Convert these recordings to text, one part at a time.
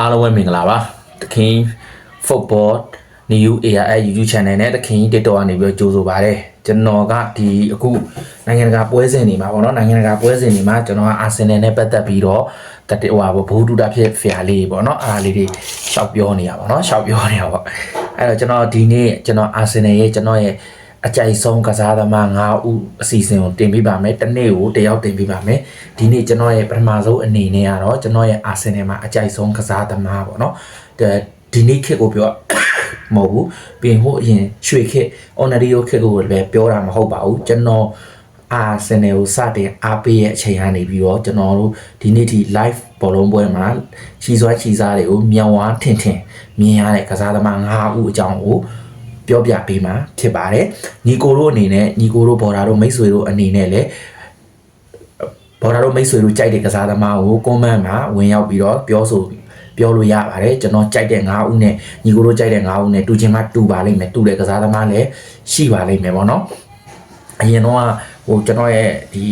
အားလုံးပဲမင်္ဂလာပါတခင် football new ARL YouTube channel နဲ့တခင် TikTok ကနေပြီးတော့ကြိုဆိုပါရစေကျွန်တော်ကဒီအခုနိုင်ငံတကာပွဲစဉ်တွေမှာပေါ့နော်နိုင်ငံတကာပွဲစဉ်တွေမှာကျွန်တော်ကအာဆင်နယ်နဲ့ပတ်သက်ပြီးတော့တတိဟိုဟာဘောဘူးတူတာဖြစ်ဖျာလေးပေါ့နော်အားလေးတွေရှောက်ပြောနေရပါတော့ရှောက်ပြောနေရပါအဲ့တော့ကျွန်တော်ဒီနေ့ကျွန်တော်အာဆင်နယ်ရဲ့ကျွန်တော်ရဲ့ အကြိုက်ဆုံးကစားသမား9ဦးအစီအစဉ်ကိုတင်ပြပါမယ်တစ်နေ့ကိုတစ်ယောက်တင်ပြပါမယ်ဒီနေ့ကျွန်တော်ရဲ့ပထမဆုံးအနေနဲ့ကတော့ကျွန်တော်ရဲ့အာဆင်နယ်မှာအကြိုက်ဆုံးကစားသမားပေါ့နော်ဒီနေ့ခေတ်ကိုပြောမဟုတ်ဘူးပြင်ဟိုအရင်ရွှေခေတ်အော်နရီယိုခေတ်ကိုလည်းပြောတာမဟုတ်ပါဘူးကျွန်တော်အာဆင်နယ်ကိုစတင်အားပေးရဲ့အချိန်ကနေပြီးတော့ကျွန်တော်တို့ဒီနေ့ထိ live ဘောလုံးပွဲမှာချီစွာချီစားတွေကိုမြန်ဝါထင်ထင်မြင်ရတဲ့ကစားသမား၅ဦးအကြောင်းကို ပြောပြပေးမှာဖြစ်ပါတယ်ညီကိုတို့အနေနဲ့ညီကိုတို့ဘော်ဒါတို့မိတ်ဆွေတို့အနေနဲ့လည်းဘော်ဒါတို့မိတ်ဆွေတို့ကြိုက်တဲ့ကစားသမားကိုကွန်မန့်မှာဝင်ရောက်ပြီးတော့ပြောဆိုပြောလို့ရပါတယ်ကျွန်တော်ကြိုက်တဲ့9ဦးနဲ့ညီကိုတို့ကြိုက်တဲ့9ဦးနဲ့တူချင်မှတူပါလိမ့်မယ်တူတဲ့ကစားသမားလည်းရှိပါလိမ့်မယ်ပေါ့နော်အရင်တော့ဟိုကျွန်တော်ရဲ့ဒီ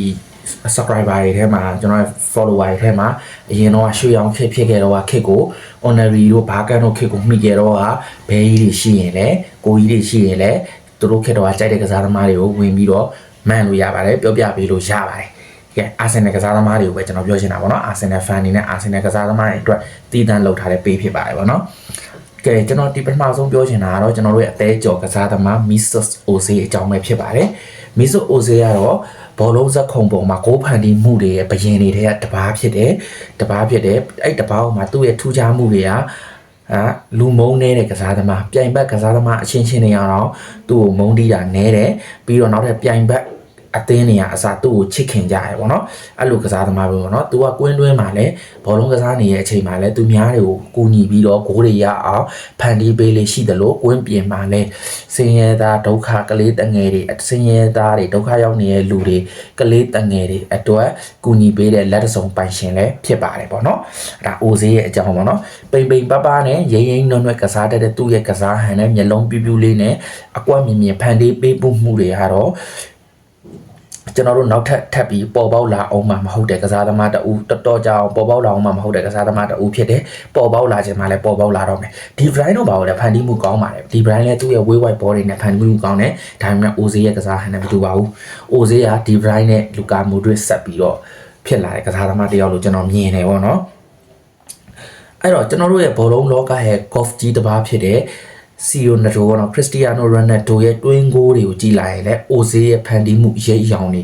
subscriber တွေထဲမှာကျွန်တော်ရဲ့ follower တွေထဲမှာအရင်တော့ရွှေရောင်ခက်ဖြစ်ခဲ့တော့ခက်ကို honorary တို့ဘာကန်တို့ခက်ကိုမိခဲ့တော့ဟာဘဲကြီးတွေရှိရင်လည်းကိုကြီးတွေရှိရင်လည်းသူတို့ခက်တော့ကြိုက်တဲ့ကစားသမားတွေကိုဝင်ပြီးတော့မှန်လို့ရပါတယ်ပြောပြပေးလို့ရပါတယ်ကဲအာဆင်နယ်ကစားသမားတွေကိုပဲကျွန်တော်ပြောချင်တာပေါ့နော်အာဆင်နယ် fan တွေနဲ့အာဆင်နယ်ကစားသမားတွေအတွက်တည်တံ့လုပ်ထားတဲ့ page ဖြစ်ပါတယ်ပေါ့နော်ကဲကျွန်တော်ဒီပထမဆုံးပြောချင်တာကတော့ကျွန်တော်တို့ရဲ့အသေးကြော်ကစားသမား Mrs. Ose အကြောင်းပဲဖြစ်ပါတယ် Mrs. Ose ကတော့ ဘောလုံးဇက်ခုံပုံမှာကိုးဖန်တီးမှုတွေရဲ့ဘရင်တွေထဲကတပားဖြစ်တယ်တပားဖြစ်တယ်အဲ့တပားမှာသူ့ရဲ့ထူးခြားမှုတွေကအာလူမုံနေတဲ့ကစားသမားပြိုင်ဘက်ကစားသမားအချင်းချင်းတွေကတော့သူ့ကိုမုံတီးတာနဲတယ်ပြီးတော့နောက်ထပ်ပြိုင်ဘက် အသင်းနေရအစားသူ့ကိုချစ်ခင်ကြရပေါ့နော်အဲ့လိုကစားသမားပဲပေါ့နော်သူကကွင်းတွင်းမှာလည်းဘောလုံးကစားနေတဲ့အချိန်မှာလည်းသူများတွေကိုကူညီပြီးတော့ဂိုးတွေရအောင်ဖန်တီးပေးလေးရှိတယ်လို့ကွင်းပြင်မှာလည်းစင်ရဲသားဒုက္ခကလေးတငယ်တွေစင်ရဲသားတွေဒုက္ခရောက်နေတဲ့လူတွေကလေးတငယ်တွေအတွက်ကူညီပေးတဲ့လက်တစုံပိုင်ရှင်လည်းဖြစ်ပါတယ်ပေါ့နော်အဲ့ဒါအိုဈေးရဲ့အကြောင်းပေါ့နော်ပိန်ပိန်ပပနဲ့ရိမ့်ရိမ့်နွဲ့နွဲ့ကစားတတ်တဲ့သူ့ရဲ့ကစားဟန်နဲ့မျက်လုံးပြူးပြူးလေးနဲ့အကွက်မြင်မြင်ဖန်တီးပေးဖို့မှုတွေကတော့ ကျွန်တော်တို့နောက်ထပ်ထပ်ပြီးပေါ်ပေါက်လာအောင်မှမဟုတ်တဲ့ကစားသမားတဦးတော်တော်ကြောင်ပေါ်ပေါက်လာအောင်မှမဟုတ်တဲ့ကစားသမားတဦးဖြစ်တယ်ပေါ်ပေါက်လာခြင်းမှလည်းပေါ်ပေါက်လာတော့မယ်ဒီ brand တော့ဘာလို့လဲဖန်တီးမှုကောင်းပါတယ်ဒီ brand လည်းသူ့ရဲ့ way white ball တွေနဲ့ဖန်တီးမှုကောင်းတယ်ဒါပေမဲ့ OZ ရဲ့ကစားဟန်နဲ့မတူပါဘူး OZ ကဒီ brand နဲ့လူကာမိုဒရစ်ဆက်ပြီးတော့ဖြစ်လာတဲ့ကစားသမားတစ်ယောက်လို့ကျွန်တော်မြင်တယ်ပေါ့နော်အဲ့တော့ကျွန်တော်တို့ရဲ့ဘောလုံးလောကရဲ့ golf ကြီးတစ်ပါးဖြစ်တဲ့ စီယိုနတိုကတော့ခရစ္စတီယာနိုရိုနယ်ဒိုရဲ့တွင်းကိုတွေကိုကြည်လိုက်ရင်လည်းအိုဇေးရဲ့ဖန်တီးမှုရိပ်ရောင်တွေ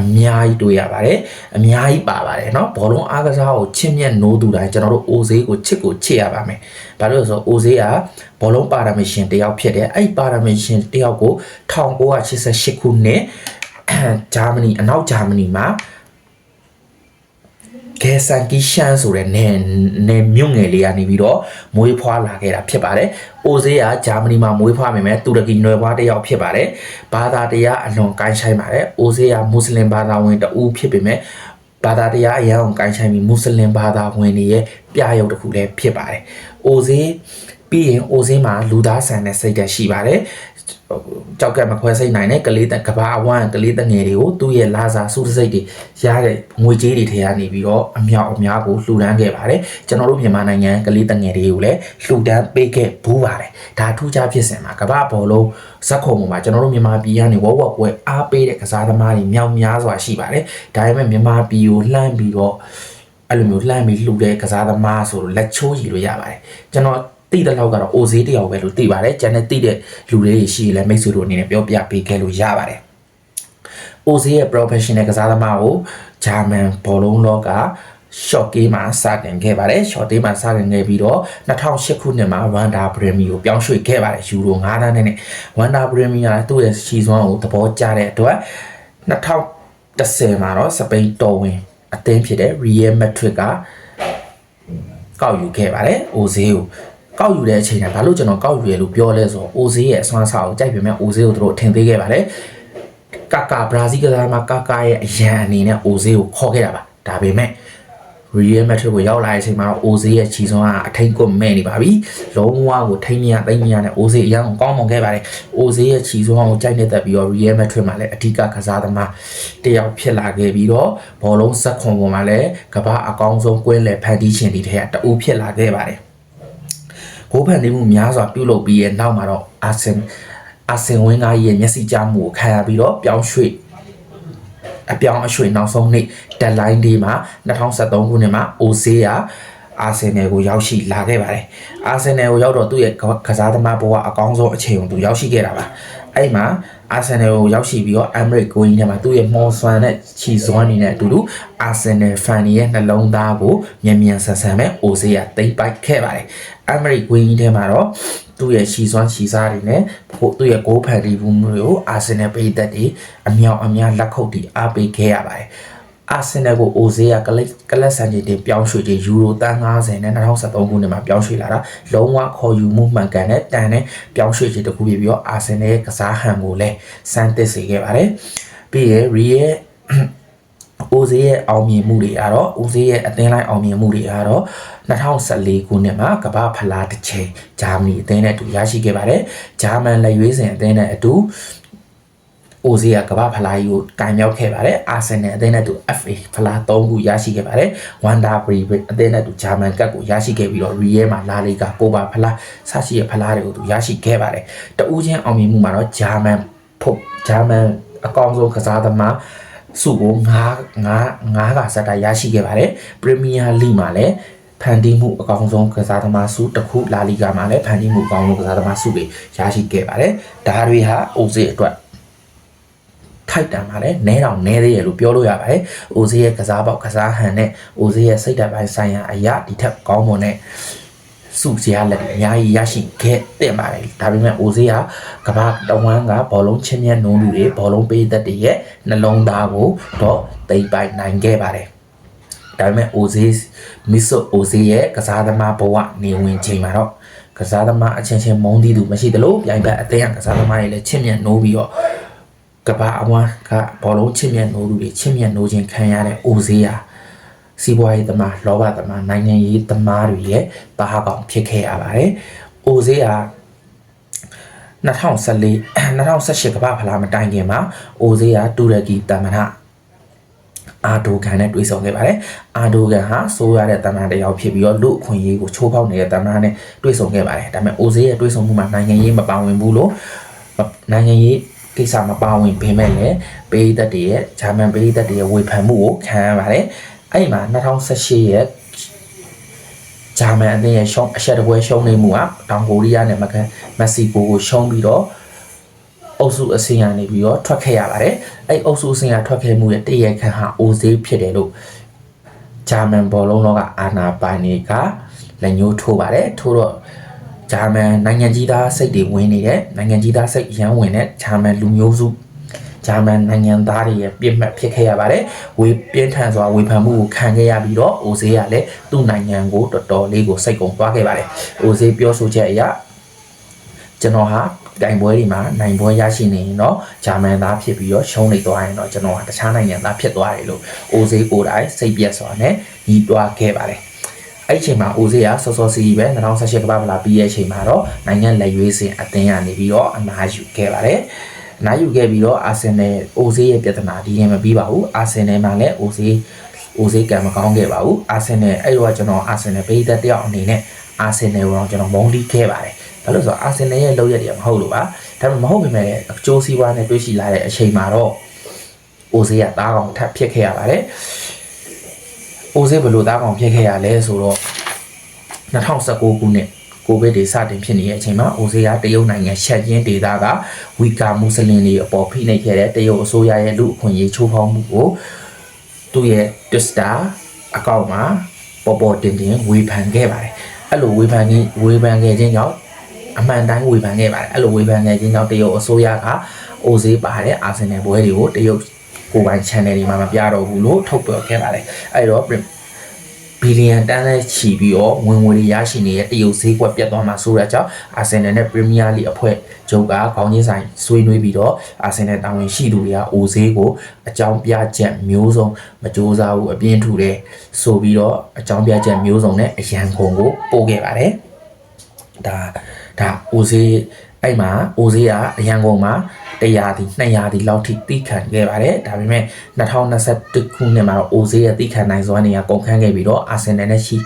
အများကြီးတွေ့ရပါတယ်အများကြီးပါပါတယ်เนาะဘောလုံးအားကစားကိုချစ်မြတ်နိုးသူတိုင်းကျွန်တော်တို့အိုဇေးကိုချစ်ကိုချစ်ရပါမယ်ဘာလို့လဲဆိုတော့အိုဇေးကဘောလုံးပါရမရှင်တယောက်ဖြစ်တယ်အဲ့ပါရမရှင်တယောက်ကို1988ခုနှစ်ဂျာမနီအနောက်ဂျာမနီမှာ ဂဲဆန်ကီရှန်ဆိုတဲ့နယ်နယ်မြုံငယ်လေးကနေပြီးတော့မွေးဖွားလာခဲ့တာဖြစ်ပါတယ်။အိုဇေးကဂျာမနီမှာမွေးဖွားမိမယ်တူရကီနွယ်ဖွားတစ်ယောက်ဖြစ်ပါတယ်။ဘာသာတရားအလွန်ကိုင်းဆိုင်ပါတယ်။အိုဇေးကမွတ်စလင်ဘာသာဝင်တဦးဖြစ်ပေမဲ့ဘာသာတရားအရန်အောင်ကိုင်းဆိုင်ပြီးမွတ်စလင်ဘာသာဝင်တွေရဲ့ပြရုပ်တစ်ခုလည်းဖြစ်ပါတယ်။အိုဇေးပြီးရင်အိုဇေးမှာလူသားဆန်တဲ့စိတ်ဓာတ်ရှိပါတယ်။ ကြောက်ကမခွဲစိတ်နိုင်တဲ့ကလေးတကဘာအဝမ်းကလေးတငယ်တွေကိုသူ့ရဲ့လာစာစုစိတ်တွေရတဲ့ငွေကြေးတွေထဲကနေပြီးတော့အမြောက်အများကိုလှူဒန်းခဲ့ပါတယ်ကျွန်တော်တို့မြန်မာနိုင်ငံကလေးတငယ်တွေကိုလည်းလှူဒန်းပေးခဲ့ဘူးပါတယ်ဒါထူးခြားဖြစ်စဉ်မှာကဘာဘောလုံးဇက်ခုံပေါ်မှာကျွန်တော်တို့မြန်မာပြည်ကနေဝဝပွဲအားပေးတဲ့ကစားသမားတွေမြောက်များစွာရှိပါတယ်ဒါပေမဲ့မြန်မာပြည်ကိုလှမ်းပြီးတော့အဲ့လိုမျိုးလှမ်းပြီးလှူတဲ့ကစားသမားဆိုတော့လက်ချိုးရည်လို့ရပါတယ်ကျွန်တော် တိတဲ့လောက်ကတော့အိုဈေးတယောက်ပဲလို့သိပါတယ်ကျန်တဲ့တိတဲ့လူတွေရှိရင်လည်းမိတ်ဆွေတို့အနေနဲ့ပြောပြပေးခဲ့လို့ရပါတယ်အိုဈေးရဲ့ professional ကစားသမားကိုဂျာမန်ဘောလုံးလောက short game မှာစတင်ခဲ့ပါတယ် short game မှာစတင်ခဲ့ပြီးတော့2008ခုနှစ်မှာ Wanda Bremi ကိုပြောင်းရွှေ့ခဲ့ပါတယ်ယူရို9တန်းနဲ့ Wanda Bremi ကသူ့ရဲ့ရှီစွမ်းကိုသဘောကျတဲ့အတွက်2010မှာတော့စပိန်တော်ဝင်အသင်းဖြစ်တဲ့ Real Madrid ကကောက်ယူခဲ့ပါတယ် OZE ကို ကောက်ယူတဲ့အချိန်ကဘာလို့ကျွန်တော်ကောက်ယူရလို့ပြောလဲဆိုတော့ OZ ရဲ့အစွမ်းအစကိုကြိုက်ပေမဲ့ OZ ကိုသူတို့ထင်သေးခဲ့ပါတယ်ကာကာဘရာဇီးကစားသမားကာကာရဲ့အရန်အနေနဲ့ OZ ကိုခေါ်ခဲ့တာပါဒါပေမဲ့ Real Madrid ကိုရောက်လာတဲ့အချိန်မှာတော့ OZ ရဲ့ခြီစွမ်းကအထိန်ကွမဲ့နေပါပြီလုံးဝကိုထိန်မြသိမ့်မြနဲ့ OZ အရင်ကောင်းမွန်ခဲ့ပါတယ် OZ ရဲ့ခြီစွမ်းကိုကြိုက်နေတတ်ပြီးတော့ Real Madrid မှာလည်းအဓိကကစားသမားတယောက်ဖြစ်လာခဲ့ပြီးတော့ဘောလုံးစက်ခွန်ပေါ်မှာလည်းကမ္ဘာအကောင်းဆုံးကွင်းလယ်ဖန်တီးရှင်တွေထဲကတအူးဖြစ်လာခဲ့ပါတယ် ဂိုးဖန်တီးမှုများစွာပြုလုပ်ပြီးရဲ့နောက်မှာတော့အာဆင်အာဆင်ဝင်းကားရဲ့မျက်စိကြားမှုကိုခံရပြီးတော့ပြောင်းရွှေ့အပြောင်းအရွှေ့နောက်ဆုံးနေ့တက်လိုင်းဒီမှာ2013ခုနှစ်မှာ OC ကအာဆင်နယ်ကိုရောက်ရှိလာခဲ့ပါတယ်။အာဆင်နယ်ကိုရောက်တော့သူ့ရဲ့ကစားသမားဘဝအကောင်းဆုံးအချိန်ကိုသူရောက်ရှိခဲ့တာပါ။အဲ့မှာ အာဆင်နယ်ကိုရောက်ရှိပြီးတော့ Emirates ကိုင်းထဲမှာသူ့ရဲ့မော်ဆွမ်နဲ့ချီစွမ်းနေတဲ့အတူတူအာဆင်နယ်ဖန်ရဲ့နှလုံးသားကိုမြန်မြန်ဆန်ဆန်ပဲ OC ကတိမ့်ပိုက်ခဲ့ပါတယ်။ Emirates ကိုင်းထဲမှာတော့သူ့ရဲ့ရှီစွမ်းရှီစားတွေနဲ့ဖို့သူ့ရဲ့ဂိုးဖန်တီးမှုတွေကိုအာဆင်နယ်ပိတ်သက်တွေအမြောက်အများလက်ခုပ်တီအားပေးခဲ့ရပါတယ်။ အာဆင်နယ်ကိုအိုဇေးကကလစ်ကလတ်ဆန်ချီတင်ပြောင်းရွှေ့ခြင်းယူရိုတန်း90နဲ့2013ခုနှစ်မှာပြောင်းရွှေ့လာတာလုံးဝခေါ်ယူမှုမှန်ကန်တဲ့တန်နဲ့ပြောင်းရွှေ့ခြင်းတစ်ခုဖြစ်ပြီးတော့အာဆင်နယ်ရဲ့ကစားဟန်ကိုလည်းစမ်းသစ်စေခဲ့ပါတယ်။ပြီးရင်ရီရဲ့အိုဇေးရဲ့အောင်မြင်မှုတွေကတော့အိုဇေးရဲ့အသင်းလိုက်အောင်မြင်မှုတွေကတော့2014ခုနှစ်မှာကမ္ဘာဖလားတစ်ချိန်ဂျာမနီအသင်းနဲ့အတူရရှိခဲ့ပါတယ်။ဂျာမန်လက်ရွေးစင်အသင်းနဲ့အတူ အိုဇီယာကမ္ဘာဖလားကြီးကိုတိုင်မြောက်ခဲ့ပါတယ်အာဆင်နယ်အသင်းနဲ့တူ FA ဖလား3ခုရရှိခဲ့ပါတယ်ဝမ်ဒါဘရီအသင်းနဲ့တူဂျာမန်ကပ်ကိုရရှိခဲ့ပြီးတော့ရီယဲမှာလာလီဂါကိုပါဖလားဆရှိရဲ့ဖလားတွေကိုသူရရှိခဲ့ပါတယ်တဦးချင်းအောင်မြင်မှုမှာတော့ဂျာမန်ဖို့ဂျာမန်အကောင်ဆုံးကစားသမားစုကို9 9 9ကစတာရရှိခဲ့ပါတယ်ပရီးမီးယားလိမှာလည်းဖန်တီးမှုအကောင်းဆုံးကစားသမားစုတစ်ခုလာလီဂါမှာလည်းဖန်တီးမှုအကောင်းဆုံးကစားသမားစုတွေရရှိခဲ့ပါတယ်ဒါတွေဟာအိုဇီအတွက် ထိုက်တန်ပါလေနဲတောင်နဲသေးရလို့ပြောလို့ရပါတယ်။အိုဇီရဲ့ကစားပေါက်ကစားဟန်နဲ့အိုဇီရဲ့စိတ်ဓာတ်ပိုင်းဆိုင်ရာအရာဒီထက်ကောင်းမွန်တဲ့စုစရာလက်အများကြီးရရှိခဲ့တဲ့ပါတယ်။ဒါပေမဲ့အိုဇီကကဘာတဝမ်းကဘောလုံးချင်းမြတ်နှုံးလူတွေဘောလုံးပေးသက်တွေရဲ့နှလုံးသားကိုတော့တိမ့်ပိုင်နိုင်ခဲ့ပါတယ်။ဒါပေမဲ့အိုဇီမစ်ဆိုအိုဇီရဲ့ကစားသမားဘဝနေဝင်ချိန်မှာတော့ကစားသမားအချင်းချင်းမုန်းတီးသူမရှိသလိုပြိုင်ဘက်အသင်းကကစားသမားတွေလည်းချစ်မြတ်နိုးပြီးတော့ ကဘာအဝမ်းကဘောလုံးချစ်မြတ်နိုးသူတွေချစ်မြတ်နိုးခြင်းခံရတဲ့အိုဇေးယာစီးပွားရေးသမားလောဘသမားနိုင်ငံရေးသမားတွေရဲ့တာဟာကောင်ဖြစ်ခဲ့ရပါတယ်။အိုဇေးယာ2014 2018ကမ္ဘာဖလားမတိုင်ခင်မှာအိုဇေးယာတူရကီတမန်ဟအာဒိုဂန်နဲ့တွေ့ဆုံခဲ့ပါတယ်။အာဒိုဂန်ဟာဆိုးရတဲ့တမန်တယောက်ဖြစ်ပြီးတော့လူအခွင့်အရေးကိုချိုးဖောက်နေတဲ့တမန်နဲ့တွေ့ဆုံခဲ့ပါတယ်။ဒါပေမဲ့အိုဇေးရဲ့တွေ့ဆုံမှုမှာနိုင်ငံရေးမပါဝင်ဘူးလို့နိုင်ငံရေး ကိစ္စမပါဝင်ပေမဲ့လည်းပေးသက်တွေရဲ့ဂျာမန်ပေးသက်တွေရဲ့ဝေဖန်မှုကိုခံရပါတယ်အဲ့ဒီမှာ2018ရဲ့ဂျာမန်အသင်းရဲ့ရှုံးအရှက်တပွဲရှုံးနေမှုကတောင်ကိုရီးယားနဲ့မကန်မက္ဆီကိုကိုရှုံးပြီးတော့အုပ်စုအဆင့်ရနေပြီးတော့ထွက်ခဲ့ရပါတယ်အဲ့အုပ်စုအဆင့်ရထွက်ခဲ့မှုရဲ့တရခန့်ဟာအိုဇေးဖြစ်တယ်လို့ဂျာမန်ဘောလုံးလောကအာနာပိုင်တွေကလက်ညှိုးထိုးပါတယ်ထိုးတော့ ဂျာမန်နိုင်ငံကြီးသားစိတ်တွေဝင်နေတဲ့နိုင်ငံကြီးသားစိတ်ရမ်းဝင်တဲ့ဂျာမန်လူမျိုးစုဂျာမန်နိုင်ငံသားတွေရဲ့ပြစ်မှတ်ဖြစ်ခဲ့ရပါတယ်ဝေပြင်းထန်စွာဝေဖန်မှုကိုခံခဲ့ရပြီးတော့အိုဇေးကလည်းသူ့နိုင်ငံကိုတော်တော်လေးကိုစိတ်ကုန်သွားခဲ့ပါတယ်အိုဇေးပြောဆိုချက်အရကျွန်တော်ဟာဂိုင်ပွဲတွေမှာနိုင်ပွဲရရှိနေရင်တော့ဂျာမန်သားဖြစ်ပြီးတော့ရှုံးနေသွားရင်တော့ကျွန်တော်ကတခြားနိုင်ငံသားဖြစ်သွားတယ်လို့အိုဇေးကိုယ်တိုင်စိတ်ပြက်စွာနဲ့ညီးတွားခဲ့ပါတယ် အဲ့ဒီအချိန်မှာအိုဇေးကစောစောစီးပဲ2018ကမ္ဘာ့ဖလားပြီးရဲ့အချိန်မှာတော့နိုင်ငံလက်ရွေးစင်အသင်းကနေပြီးတော့အနားယူခဲ့ပါတယ်။အနားယူခဲ့ပြီးတော့အာဆင်နယ်အိုဇေးရဲ့ပြဿနာဒီရင်မပြီးပါဘူး။အာဆင်နယ်မှာလည်းအိုဇေးအိုဇေးကံမကောင်းခဲ့ပါဘူး။အာဆင်နယ်အဲ့တော့ကျွန်တော်အာဆင်နယ်ပေးသက်တယောက်အနေနဲ့အာဆင်နယ်ကိုတော့ကျွန်တော်မုန်းတီးခဲ့ပါတယ်။ဘာလို့ဆိုတော့အာဆင်နယ်ရဲ့လောက်ရက်တွေမဟုတ်လို့ပါ။ဒါပေမဲ့မဟုတ်ပေမဲ့အကျိုးစီးပွားနဲ့တွေ့ရှိလာတဲ့အချိန်မှာတော့အိုဇေးကသားကောင်ထပ်ဖြစ်ခဲ့ရပါတယ်။ အိုဇေးဘယ်လိုသားကောင်ဖြစ်ခဲ့ရလဲဆိုတော့2019ခုနှစ်ကိုဗစ်တွေစတင်ဖြစ်နေတဲ့အချိန်မှာအိုဇေယာတရုတ်နိုင်ငံရှက်ကျင်းဒေသကဝီကာမွတ်စလင်တွေအပေါ်ဖိနှိပ်ခဲ့တဲ့တရုတ်အစိုးရရဲ့လူအခွင့်အရေးချိုးဖောက်မှုကိုသူ့ရဲ့ Twitter အကောင့်မှာပေါ်ပေါ်တင်တင်ဝေဖန်ခဲ့ပါတယ်အဲ့လိုဝေဖန်ခြင်းဝေဖန်ခဲ့ခြင်းကြောင့်အမှန်တိုင်းဝေဖန်ခဲ့ပါတယ်အဲ့လိုဝေဖန်ခဲ့ခြင်းကြောင့်တရုတ်အစိုးရကအိုဇေးပါတဲ့အာဆင်နယ်ပွဲတွေကိုတရုတ် ကိုယ်ပိုင် channel တွေမှာမပြတော့ဘူးလို့ထုတ်ပြောခဲ့ပါတယ်အဲ့တော့ဘီလီယံတန်းလဲချီပြီးတော့ဝင်ငွေတွေရရှိနေတဲ့တရုတ်ဈေးကွက်ပြတ်သွားမှာဆိုတဲ့ကြောင့်အာဆင်နယ်နဲ့ပရီးမီးယားလိအဖွဲ့ချုပ်ကခေါင်းချင်းဆိုင်ဆွေးနွေးပြီးတော့အာဆင်နယ်တာဝန်ရှိသူတွေကအိုဈေးကိုအကြောင်းပြချက်မျိုးစုံမကြိုးစားဘူးအပြင်းထူတယ်ဆိုပြီးတော့အကြောင်းပြချက်မျိုးစုံနဲ့အရန်ခုံကိုပို့ခဲ့ပါတယ်ဒါဒါအိုဈေးအဲ့မှာအိုဈေးကအရန်ကုန်မှာ 100ဒီ200ဒီလောက်ထိတိခံခဲ့ပါတယ်ဒါပေမဲ့2021ခုနှစ်မှာတော့အိုဈေးရဲ့တိခံနိုင်စွမ်းနေရကုန်ခန်းခဲ့ပြီးတော့အာဆင်နယ်နဲ့ရှိ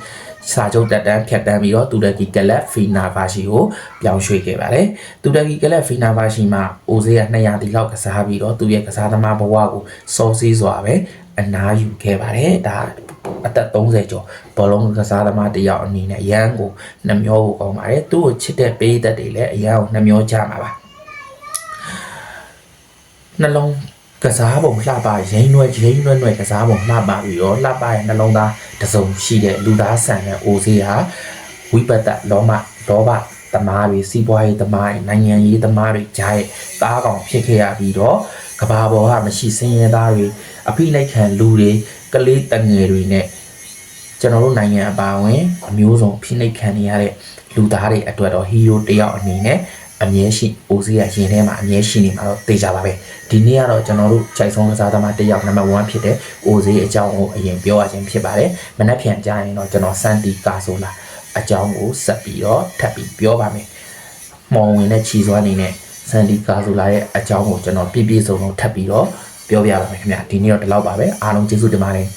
စာချုပ်တက်တန်းဖြတ်တန်းပြီးတော့တူရကီကလပ်ဖီနာဗာရှီကိုပြောင်းရွှေ့ခဲ့ပါတယ်တူရကီကလပ်ဖီနာဗာရှီမှာအိုဈေးက200ဒီလောက်ကစားပြီးတော့သူရဲ့ကစားသမားဘဝကိုစောစည်းစွာပဲအနားယူခဲ့ပါတယ်ဒါအသက်30ကျော်ဘောလုံးကစားသမားတစ်ယောက်အနေနဲ့အရန်ကိုနှမျောဖို့ကောင်းပါတယ်သူ့ကိုချစ်တဲ့ပေးသက်တွေလည်းအရန်ကိုနှမျောကြမှာပါ နှလုံးကစားပုံလှပရင်းနွယ်ရင်းနွယ်နွယ်ကစားပုံလှပပြီးတော့လှပရဲ့နှလုံးသားတစ်စုံရှိတဲ့လူသားဆန်တဲ့အိုစေးဟာဝိပဿလောမလောဘသမားတွေစီးပွားရေးသမားတွေနိုင်ငံရေးသမားတွေကြားရဲ့တားကောင်ဖြစ်ခဲ့ရပြီးတော့ကဘာပေါ်ကမရှိစင်းရဲသားတွေအဖိလိုက်ခံလူတွေကလေးတငယ်တွေနဲ့ကျွန်တော်တို့နိုင်ငံအပါအဝင်အမျိုးစုံဖိနှိပ်ခံနေရတဲ့လူသားတွေအတွက်တော့ဟီးရိုးတစ်ယောက်အနေနဲ့ အမြဲရှိအိုစီးရရင်ထဲမှာအမြဲရှိနေမှာတော့သိကြပါပဲဒီနေ့ကတော့ကျွန်တော်တို့ခြိုက်ဆုံးကစားသမားတစ်ယောက်နံပါတ်1ဖြစ်တဲ့အိုစီးအကြောင်းကိုအရင်ပြောရခြင်းဖြစ်ပါတယ်မနက်ဖြန်ကြာရင်တော့ကျွန်တော်စန်တီကာဆိုလာအကြောင်းကိုဆက်ပြီးတော့ထပ်ပြီးပြောပါမယ်မော်ဝင်တဲ့ခြီစွမ်းနေနဲ့စန်တီကာဆိုလာရဲ့အကြောင်းကိုကျွန်တော်ပြည့်ပြည့်စုံစုံထပ်ပြီးတော့ပြောပြပါမယ်ခင်ဗျာဒီနေ့တော့ဒီလောက်ပါပဲအားလုံးကျေးဇူးတင်ပါတယ်